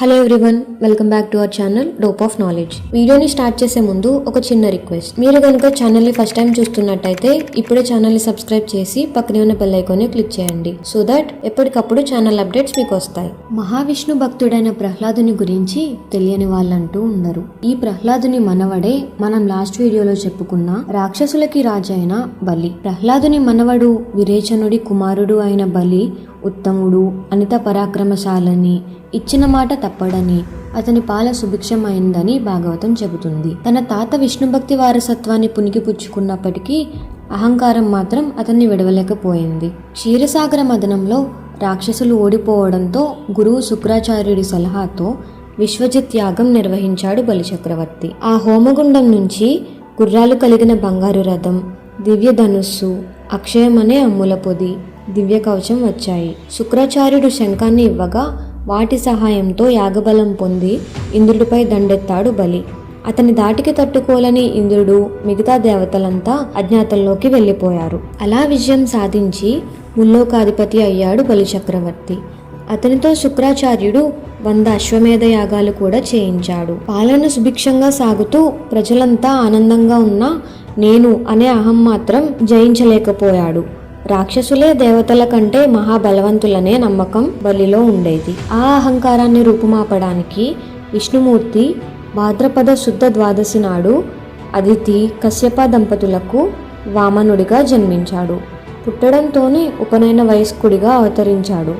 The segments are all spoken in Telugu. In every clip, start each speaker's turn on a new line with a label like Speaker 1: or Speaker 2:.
Speaker 1: Hello everyone welcome back to our channel dope of knowledge వీడియోని స్టార్ట్ చేసే ముందు ఒక చిన్న రిక్వెస్ట్ మీరు కనుక ఛానల్ని ఫస్ట్ టైం చూస్తున్నట్టయితే ఇప్పుడే ఛానల్ని సబ్స్క్రైబ్ చేసి పక్కనే ఉన్న బెల్ ఐకాన్ని క్లిక్ చేయండి. సో దట్ ఎప్పటికప్పుడు ఛానల్ అప్డేట్స్ మీకు వస్తాయి. మహావిష్ణు భక్తుడైన ప్రహ్లాదుని గురించి తెలియని వాళ్ళంటూ ఉండరు. ఈ ప్రహ్లాదుని మనవడే మనం లాస్ట్ వీడియోలో చెప్పుకున్న రాక్షసులకి రాజైన బలి. ప్రహ్లాదుని మనవడు విరేచనుడి కుమారుడు అయిన బలి ఉత్తముడు అనిత పరాక్రమశాలని ఇచ్చిన మాట తప్పడని అతని పాల సుభిక్షమైందని భాగవతం చెబుతుంది. తన తాత విష్ణుభక్తి వారసత్వాన్ని పుణికిపుచ్చుకున్నప్పటికీ అహంకారం మాత్రం అతన్ని విడవలేకపోయింది. క్షీరసాగర మదనంలో రాక్షసులు ఓడిపోవడంతో గురువు శుక్రాచార్యుడి సలహాతో విశ్వజిత్ యాగం నిర్వహించాడు బలిచక్రవర్తి. ఆ హోమగుండం నుంచి గుర్రాలు కలిగిన బంగారు రథం దివ్య ధనుస్సు అక్షయమనే అమ్ముల పొది దివ్య కవచం వచ్చాయి. శుక్రాచార్యుడు శంఖాన్ని ఇవ్వగా వాటి సహాయంతో యాగబలం పొంది ఇంద్రుడిపై దండెత్తాడు బలి. అతని దాటికి తట్టుకోలని ఇంద్రుడు మిగతా దేవతలంతా అజ్ఞాతంలోకి వెళ్ళిపోయారు. అలా విజయం సాధించి ముల్లోకాధిపతి అయ్యాడు బలిచక్రవర్తి అతనితో శుక్రాచార్యుడు వంద అశ్వమేధ యాగాలు కూడా చేయించాడు. పాలన సుభిక్షంగా సాగుతూ ప్రజలంతా ఆనందంగా ఉన్నా నేను అనే అహం మాత్రం జయించలేకపోయాడు. రాక్షసులే దేవతల కంటే మహాబలవంతులనే నమ్మకం బలిలో ఉండేది. ఆ అహంకారాన్ని రూపుమాపడానికి విష్ణుమూర్తి భాద్రపద శుద్ధ ద్వాదశి నాడు అదితి కశ్యప దంపతులకు వామనుడిగా జన్మించాడు. పుట్టడంతోనే ఉపనయన వయస్కుడిగా అవతరించాడు.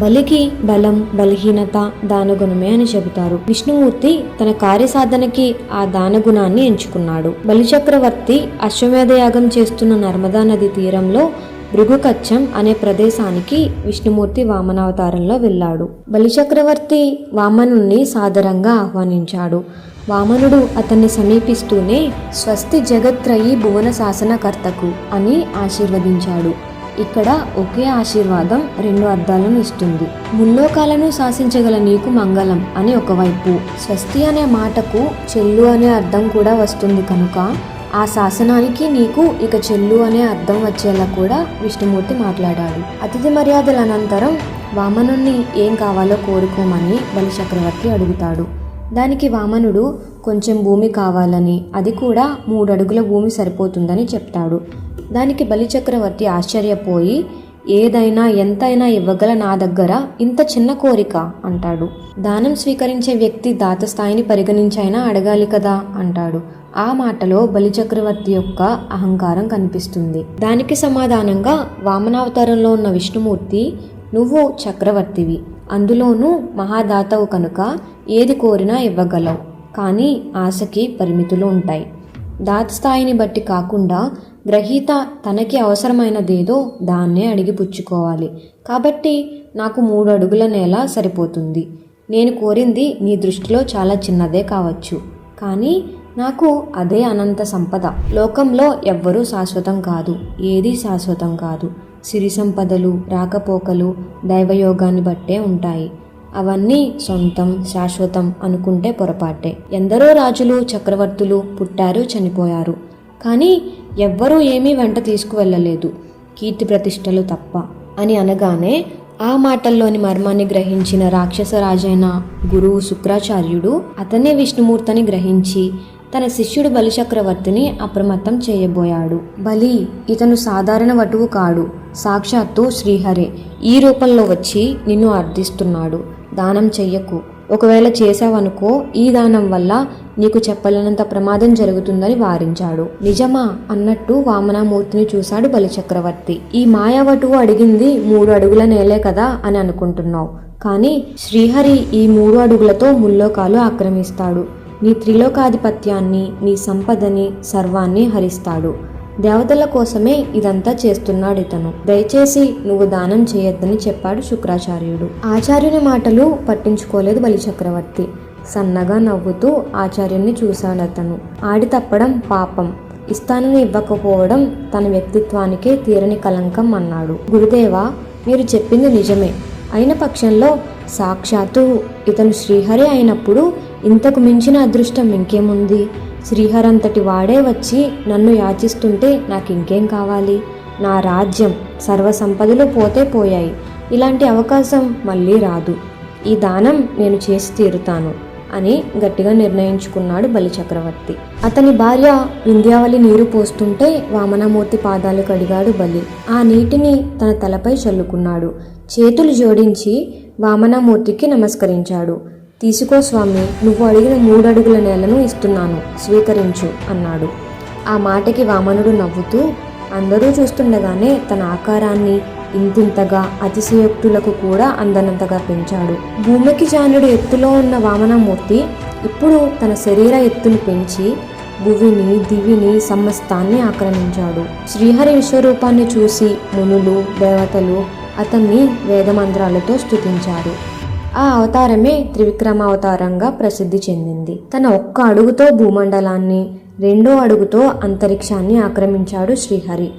Speaker 1: బలికి బలం బలహీనత దానగుణమే అని చెబుతారు. విష్ణుమూర్తి తన కార్యసాధనకి ఆ దానగుణాన్ని ఎంచుకున్నాడు. బలిచక్రవర్తి అశ్వమేధ యాగం చేస్తున్న నర్మదా నది తీరంలో భృగుకచ్చం అనే ప్రదేశానికి విష్ణుమూర్తి వామనావతారంలో వెళ్ళాడు. బలిచక్రవర్తి వామనుణ్ణి సాదరంగా ఆహ్వానించాడు. వామనుడు అతన్ని సమీపిస్తూనే స్వస్తి జగత్రయి భువన శాసనకర్తకు అని ఆశీర్వదించాడు. ఇక్కడ ఒకే ఆశీర్వాదం రెండు అర్థాలను ఇస్తుంది. ముల్లోకాలను శాసించగల నీకు మంగళం అని ఒకవైపు. స్వస్తి అనే మాటకు చెల్లు అనే అర్థం కూడా వస్తుంది కనుక ఆ శాసనానికి నీకు ఇక చెల్లు అనే అర్థం వచ్చేలా కూడా విష్ణుమూర్తి మాట్లాడాడు. అతిథి మర్యాదల అనంతరం వామనుణ్ణి ఏం కావాలో కోరుకోమని బలిచక్రవర్తి అడుగుతాడు. దానికి వామనుడు కొంచెం భూమి కావాలని అది కూడా మూడు అడుగుల భూమి సరిపోతుందని చెప్తాడు. దానికి బలిచక్రవర్తి ఆశ్చర్యపోయి ఏదైనా ఎంతైనా ఇవ్వగల నా దగ్గర ఇంత చిన్న కోరిక అంటాడు. దానం స్వీకరించే వ్యక్తి దాత స్థాయిని పరిగణించైనా అడగాలి కదా అంటాడు. ఆ మాటలో బలిచక్రవర్తి యొక్క అహంకారం కనిపిస్తుంది. దానికి సమాధానంగా వామనావతారంలో ఉన్న విష్ణుమూర్తి నువ్వు చక్రవర్తివి. అందులోనూ మహాదాతవు కనుక ఏది కోరినా ఇవ్వగలవు. కానీ ఆశకి పరిమితులు ఉంటాయి. దాత స్థాయిని బట్టి కాకుండా గ్రహీత తనకి అవసరమైనదేదో దాన్నే అడిగి పుచ్చుకోవాలి. కాబట్టి నాకు మూడు అడుగుల నేల సరిపోతుంది. నేను కోరింది నీ దృష్టిలో చాలా చిన్నదే కావచ్చు. కానీ నాకు అదే అనంత సంపద. లోకంలో ఎవ్వరూ శాశ్వతం కాదు. ఏదీ శాశ్వతం కాదు. సిరి సంపదలు రాకపోకలు దైవయోగాన్ని బట్టే ఉంటాయి. అవన్నీ సొంతం శాశ్వతం అనుకుంటే పొరపాటే. ఎందరో రాజులు చక్రవర్తులు పుట్టారు చనిపోయారు. కానీ ఎవ్వరూ ఏమీ వెంట తీసుకువెళ్ళలేదు. కీర్తి ప్రతిష్టలు తప్ప. అని అనగానే ఆ మాటల్లోని మర్మాన్ని గ్రహించిన రాక్షస రాజైన గురువు శుక్రాచార్యుడు అతనే విష్ణుమూర్తిని గ్రహించి తన శిష్యుడు బలిచక్రవర్తిని అప్రమత్తం చేయబోయాడు. బలి ఇతను సాధారణ వటువు కాడు. సాక్షాత్తు శ్రీహరే ఈ రూపంలో వచ్చి నిన్ను అర్థిస్తున్నాడు. దానం చెయ్యకు. ఒకవేళ చేశావనుకో ఈ దానం వల్ల నీకు చెప్పలేనంత ప్రమాదం జరుగుతుందని వారించాడు. నిజమా అన్నట్టు వామనామూర్తిని చూశాడు బలిచక్రవర్తి. ఈ మాయావటువు అడిగింది మూడు అడుగుల నేలే కదా అని అనుకుంటున్నావు. కానీ శ్రీహరి ఈ మూడు అడుగులతో ముల్లోకాలు ఆక్రమిస్తాడు. నీ త్రిలోకాధిపత్యాన్ని నీ సంపదని సర్వాన్ని హరిస్తాడు. దేవతల కోసమే ఇదంతా చేస్తున్నాడు ఇతను దయచేసి నువ్వు దానం చేయొద్దని చెప్పాడు శుక్రాచార్యుడు. ఆచార్యుని మాటలు పట్టించుకోలేదు బలిచక్రవర్తి. సన్నగా నవ్వుతూ ఆచార్యుని చూశాడు అతను ఆడి తప్పడం పాపం. ఇస్తానని ఇవ్వకపోవడం తన వ్యక్తిత్వానికే తీరని కలంకం అన్నాడు. గురుదేవా మీరు చెప్పింది నిజమే. అయిన పక్షంలో సాక్షాత్తు ఇతను శ్రీహరి అయినప్పుడు ఇంతకు మించిన అదృష్టం ఇంకేముంది? శ్రీహరంతటి వాడే వచ్చి నన్ను యాచిస్తుంటే నాకు ఇంకేం కావాలి? నా రాజ్యం సర్వసంపదలు పోతే పోయాయి. ఇలాంటి అవకాశం మళ్ళీ రాదు. ఈ దానం నేను చేసి తీరుతాను అని గట్టిగా నిర్ణయించుకున్నాడు బలి చక్రవర్తి అతని భార్య వింధ్యావళి నీరు పోస్తుంటే వామనమూర్తి పాదాలు కడిగాడు బలి. ఆ నీటిని తన తలపై చల్లుకున్నాడు. చేతులు జోడించి వామనమూర్తికి నమస్కరించాడు. తీసుకో స్వామి నువ్వు అడిగిన మూడడుగుల నేలను ఇస్తున్నాను స్వీకరించు అన్నాడు. ఆ మాటకి వామనుడు నవ్వుతూ అందరూ చూస్తుండగానే తన ఆకారాన్ని ఇంతింతగా అతిశయోక్తులకు కూడా అందనంతగా పెంచాడు. భూమికి జానుడు ఎత్తులో ఉన్న వామనమూర్తి ఇప్పుడు తన శరీర ఎత్తును పెంచి భువిని దివిని సమస్తాన్ని ఆక్రమించాడు. శ్రీహరి విశ్వరూపాన్ని చూసి మునులు దేవతలు అతన్ని వేదమంత్రాలతో స్తుతించారు. ఆ అవతారమే త్రివిక్రమ అవతారంగా ప్రసిద్ధి చెందింది. తన ఒక్క అడుగుతో భూమండలాన్ని రెండో అడుగుతో అంతరిక్షాన్ని ఆక్రమించాడు శ్రీహరి.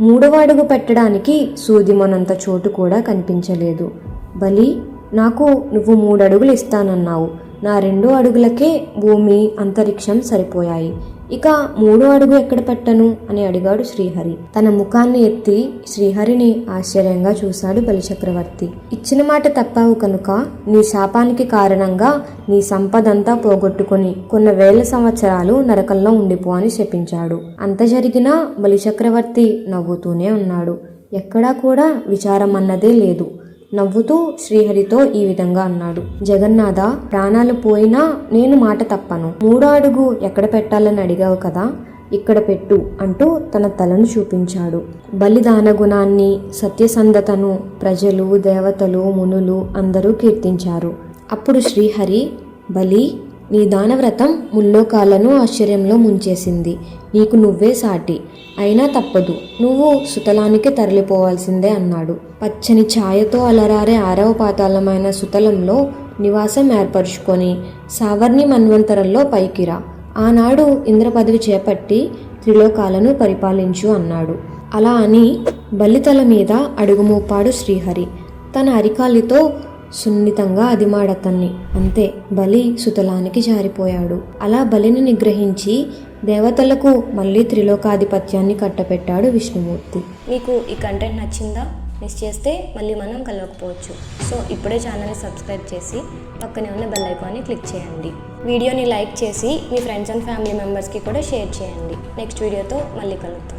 Speaker 1: మూడవ అడుగు పెట్టడానికి సూదిమొనంత చోటు కూడా కనిపించలేదు. బలి నాకు నువ్వు మూడు అడుగులు ఇస్తానన్నావు. నా రెండో అడుగులకే భూమి అంతరిక్షం సరిపోయాయి. ఇక మూడో అడుగు ఎక్కడ పెట్టను? అని అడిగాడు శ్రీహరి. తన ముఖాన్ని ఎత్తి శ్రీహరిని ఆశ్చర్యంగా చూశాడు బలిచక్రవర్తి. ఇచ్చిన మాట తప్పావు కనుక నీ శాపానికి కారణంగా నీ సంపదంతా పోగొట్టుకుని కొన్ని వేల సంవత్సరాలు నరకంలో ఉండిపో అని శపించాడు. అంత జరిగినా బలిచక్రవర్తి నవ్వుతూనే ఉన్నాడు. ఎక్కడా కూడా విచారం అన్నదే లేదు. నవ్వుతూ శ్రీహరితో ఈ విధంగా అన్నాడు. జగన్నాథ ప్రాణాలు పోయినా నేను మాట తప్పను. మూడో అడుగు ఎక్కడ పెట్టాలని అడిగావు కదా? ఇక్కడ పెట్టు అంటూ తన తలను చూపించాడు. బలిదాన గుణాన్ని సత్యసంధతను ప్రజలు దేవతలు మునులు అందరూ కీర్తించారు. అప్పుడు శ్రీహరి బలి నీ దానవ్రతం ముల్లోకాలను ఆశ్చర్యంలో ముంచేసింది. నీకు నువ్వే సాటి. అయినా తప్పదు. నువ్వు సుతలానికి తరలిపోవాల్సిందే అన్నాడు. పచ్చని ఛాయతో అలరారే ఆరవ పాతాళమైన సుతలంలో నివాసం ఏర్పరుచుకొని సావర్ణి మన్వంతరంలో పైకిరా. ఆనాడు ఇంద్ర పదవి చేపట్టి త్రిలోకాలను పరిపాలించు అన్నాడు. అలా అని బలితల మీద అడుగుమోపాడు శ్రీహరి. తన అరికాలితో సున్నితంగా అదిమాడతన్ని. అంతే బలి సుతలానికి జారిపోయాడు. అలా బలిని నిగ్రహించి దేవతలకు మళ్ళీ త్రిలోకాధిపత్యాన్ని కట్టపెట్టాడు విష్ణుమూర్తి.
Speaker 2: మీకు ఈ కంటెంట్ నచ్చిందా? మిస్ చేస్తే మళ్ళీ మనం కలవకపోవచ్చు. సో ఇప్పుడే ఛానల్ని సబ్స్క్రైబ్ చేసి పక్కనే ఉన్న బెల్ ఐకాన్ని క్లిక్ చేయండి. వీడియోని లైక్ చేసి మీ ఫ్రెండ్స్ అండ్ ఫ్యామిలీ మెంబర్స్కి కూడా షేర్ చేయండి. నెక్స్ట్ వీడియోతో మళ్ళీ కలుద్దాం.